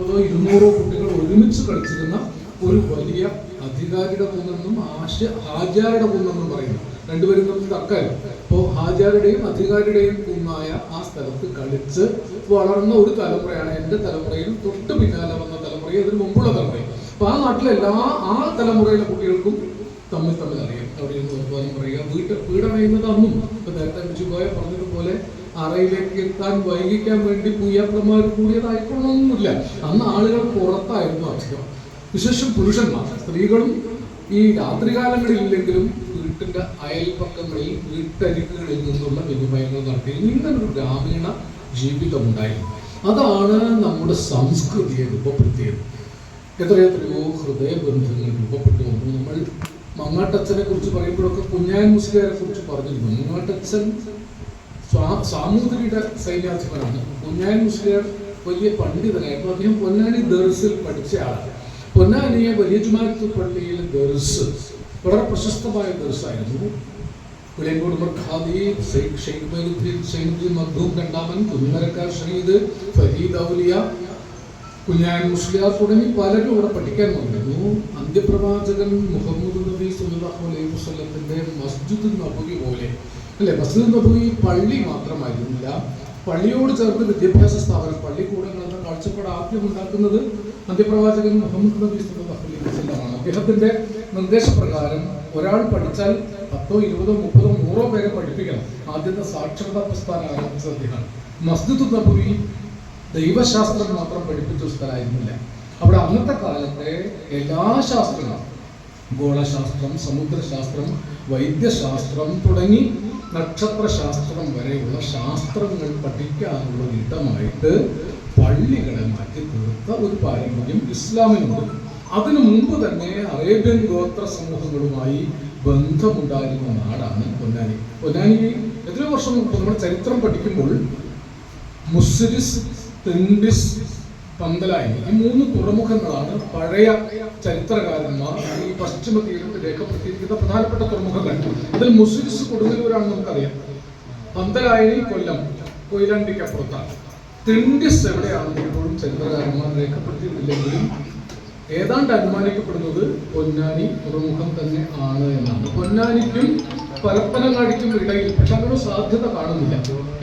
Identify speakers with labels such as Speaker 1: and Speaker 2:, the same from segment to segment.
Speaker 1: ഇരുന്നൂറോ കുട്ടികൾ ഒരുമിച്ച് കളിച്ചിരുന്ന ഒരു വലിയ അധികാരിയുടെ കുന്നെന്നും ആശ ഹാജാരുടെ കുന്നെന്നും പറയുന്നു. രണ്ടുപേരും തമ്മിൽ തർക്കമല്ല. അപ്പോൾ ഹാജാരുടെയും അധികാരിയുടെയും കുന്നായ ആ സ്ഥലത്ത് കളിച്ച് വളർന്ന ഒരു തലമുറയാണ് എന്റെ തലമുറയിൽ തൊട്ട് പിന്നാലെ വന്ന തലമുറയും അതിന് മുമ്പുള്ള തലമുറയും. അപ്പൊ ആ നാട്ടിലെ എല്ലാ ആ തലമുറയിലെ കുട്ടികൾക്കും തമ്മിൽ തമ്മിൽ അറിയാം. അവിടെ നിന്ന് പറയുക. വീട്ട് വീടറിയുന്നത് അന്നും ഇപ്പൊ നേരത്തെ പറഞ്ഞതുപോലെ അറയിലേക്ക് എത്താൻ വൈകിക്കാൻ വേണ്ടി പുയ്യാപ്രമാർ കൂടിയതായിക്കൊള്ളണമെന്നില്ല. അന്ന് ആളുകൾ പുറത്തായിരുന്നു അധികം. വിശേഷം പുരുഷന്മാർ. സ്ത്രീകളും ഈ രാത്രികാലങ്ങളില്ലെങ്കിലും വീട്ടിന്റെ അയൽപക്കങ്ങളിൽ വീട്ടരികളിൽ നിന്നുള്ള വിനിമയങ്ങൾ നടത്തി. ഇങ്ങനൊരു ഗ്രാമീണ ജീവിതമുണ്ടായിരുന്നു. അതാണ് നമ്മുടെ സംസ്കൃതിയെ രൂപപ്പെടുത്തിയത്. എത്രയെത്രയോ ഹൃദയബന്ധങ്ങൾ രൂപപ്പെട്ടു വന്നു. നമ്മൾ മങ്ങാട്ടച്ഛനെ കുറിച്ച് പറയുമ്പോഴൊക്കെ കുഞ്ഞാൻ മുസ്ലിയാരെ കുറിച്ച് പറഞ്ഞിരുന്നു. മങ്ങാട്ടച്ഛൻ സാമൂതിരിയുടെ സൈന്യാധിപനാണ്. പൊന്നാനി മുസ്ലിയാർ വലിയ പണ്ഡിതനായിരുന്നു അദ്ദേഹം പൊന്നാനി ദർസിൽ പഠിച്ച ആളാണ്. പൊന്നാനിയെ വലിയ ജുമാത്ത് പള്ളിയിൽ ദർസ് വളരെ പ്രശസ്തമായ ദർസായിരുന്നു. പുളിയങ്കോട് മർഖാദി ഷെയ്ഖ് ഷെയ്ഖ് മൈനുദ്ദീൻ സൈനുദ്ദീൻ മഖ്ദൂം രണ്ടാമൻ കുഞ്ഞമരക്കാർ ഷഹീദ് ഫരീദ് ഔലിയ കുഞ്ഞാൻ മുസ്ലിയാർ തുടങ്ങി പലരും ഇവിടെ പഠിക്കാൻ വന്നിരുന്നു. അന്ത്യപ്രവാചകൻ മുഹമ്മദ് നബി സല്ലല്ലാഹു അലൈഹി വസല്ലത്തിന്റെ മസ്ജിദ് നബവി പോലെ അല്ലെ? മസ്ജിദ് ഈ പള്ളി മാത്രമായിരുന്നില്ല. പള്ളിയോട് ചേർത്ത് വിദ്യാഭ്യാസ സ്ഥാപനം പള്ളിക്കൂടങ്ങൾ എന്ന കാഴ്ചപ്പാട് ആദ്യം ഉണ്ടാക്കുന്നത് അന്ത്യപ്രവാചകൻ മുഹമ്മദ് നബി വസല്ലമാണ് അദ്ദേഹത്തിന്റെ നിർദ്ദേശപ്രകാരം ഒരാൾ പഠിച്ചാൽ പത്തോ ഇരുപതോ മുപ്പതോ നൂറോ പേരെ പഠിപ്പിക്കണം. ആദ്യത്തെ സാക്ഷരതാ പ്രസ്ഥാനം ആരംഭിച്ചത് അദ്ദേഹമാണ് മസ്ജിദ് നബവി ദൈവശാസ്ത്രം മാത്രം പഠിപ്പിച്ച സ്ഥലമായിരുന്നില്ല. അവിടെ അന്നത്തെ കാലത്തെ എല്ലാ ശാസ്ത്രങ്ങളും ഗോളശാസ്ത്രം സമുദ്രശാസ്ത്രം വൈദ്യശാസ്ത്രം തുടങ്ങി നക്ഷത്രശാസ്ത്രം വരെയുള്ള ശാസ്ത്രങ്ങൾ പഠിക്കാനുള്ള ഇടമായിട്ട് പള്ളികളെ മാറ്റി തീർത്ത ഒരു പാരമ്പര്യം ഇസ്ലാമിനുണ്ട്. അതിനു മുമ്പ് തന്നെ അറേബ്യൻ ഗോത്ര സമൂഹങ്ങളുമായി ബന്ധമുണ്ടായിരുന്ന നാടാണ് പൊന്നാനി. പൊന്നാനി എത്രയോ വർഷം മുമ്പ് നമ്മൾ ചരിത്രം പഠിക്കുമ്പോൾ മുസ്ലിസ് തെണ്ടിസ് പന്തലായി. ഈ മൂന്ന് തുറമുഖങ്ങളാണ് പഴയ ചരിത്രകാരന്മാർ ഈ പശ്ചിമ തീരത്ത് രേഖപ്പെടുത്തിയിരിക്കുന്ന പ്രധാനപ്പെട്ട തുറമുഖങ്ങൾ. അതിൽ മുസ്ലിംസ് കൊടുങ്ങല്ലൂരാണെന്ന് നമുക്കറിയാം. പന്തലായനി കൊല്ലം കൊയിലാണ്ടിക്കപ്പുറത്താണ്. തെണ്ടിസ് എവിടെയാണെന്ന് ഇപ്പോഴും ചരിത്രകാരന്മാർ രേഖപ്പെടുത്തിയിട്ടില്ലെങ്കിലും ഏതാണ്ട് അനുമാനിക്കപ്പെടുന്നത് പൊന്നാനി തുറമുഖം തന്നെ ആണ് എന്നാണ്. പൊന്നാനിക്കും പരപ്പനങ്ങാടിക്കും ഇടയിൽ പക്ഷെ അങ്ങനെ സാധ്യത കാണുന്നില്ല.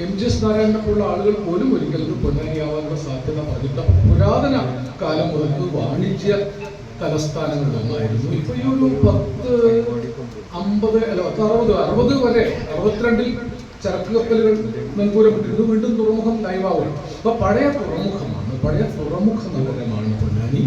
Speaker 1: എം ജി എസ് നാരായണനെ പോലുള്ള ആളുകൾ പോലും ഒരിക്കലും പൊന്നാനി ആവാനുള്ള സാധ്യത പറഞ്ഞിട്ട് പുരാതന കാലം മുതൽക്ക് വാണിജ്യ തലസ്ഥാനങ്ങളിലൊന്നായിരുന്നു ഇപ്പൊ ഈ ഒരു പത്ത് അമ്പത് അല്ല പത്ത് അറുപത് അറുപത് വരെ അറുപത്തിരണ്ടിൽ ചരക്ക് കപ്പലുകൾ നങ്കൂരപ്പെട്ടിരുന്നു വീണ്ടും തുറമുഖം ലൈവാവും അപ്പൊ പഴയ തുറമുഖമാണ് പഴയ തുറമുഖ നഗരമാണ് പൊന്നാനി.